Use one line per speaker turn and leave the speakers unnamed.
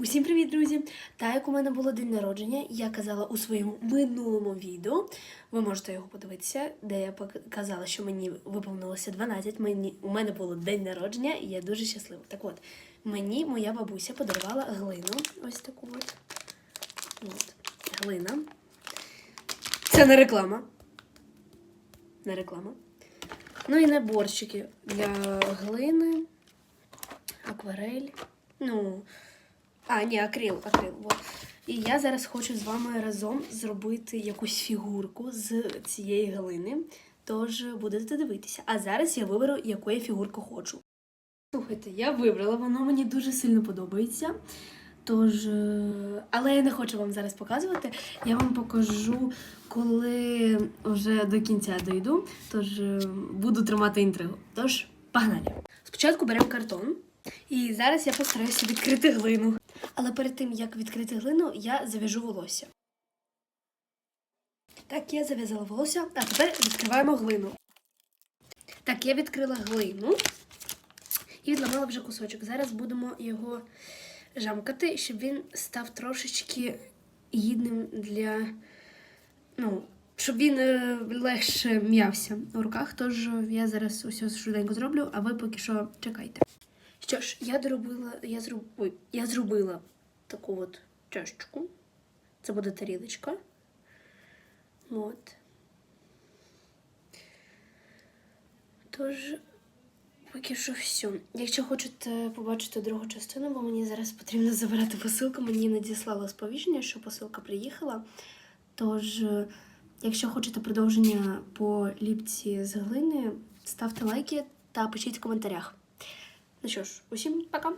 Усім привіт, друзі! Та як у мене було день народження, я казала у своєму минулому відео. Ви можете його подивитися, де я пок- казала, що мені виповнилося 12. Мені у мене було день народження, і я дуже щаслива. Так от, мені моя бабуся подарувала глину. Ось таку от. От. Глина. Це не реклама. Не реклама. Ну і наборчики для глини, акварель. Ну, а, ні, акрил, акрил. Вот. І я зараз хочу з вами разом зробити якусь фігурку з цієї глини. Тож будете дивитися. А зараз я виберу, яку я фігурку хочу. Слухайте, я вибрала, воно мені дуже сильно подобається. Тож, е, але я не хочу вам зараз показувати. Я вам покажу, коли вже до кінця дойду. Тож е, буду тримати інтригу. Тож, погнали! Спочатку беремо картон. І зараз я постараюся відкрити глину. Але перед тим, як відкрити глину, я зав'яжу волосся. Так, я зав'язала волосся, а тепер відкриваємо глину. Так, я відкрила глину і відламала вже кусочок. Зараз будемо його жамкати, щоб він став трошечки гідним для. Ну, щоб він е, легше м'явся у руках. Тож я зараз усе швиденько зроблю, а ви поки що чекайте. Що ж, я доробила, я зроб... Я зробила таку от чашечку. Це буде тарілочка. От. Тож, поки що все. Якщо хочете побачити другу частину, бо мені зараз потрібно забирати посилку, мені надіслало сповіщення, що посилка приїхала. Тож, якщо хочете продовження по ліпці з глини, ставте лайки та пишіть в коментарях. Ну що ж, усім пока!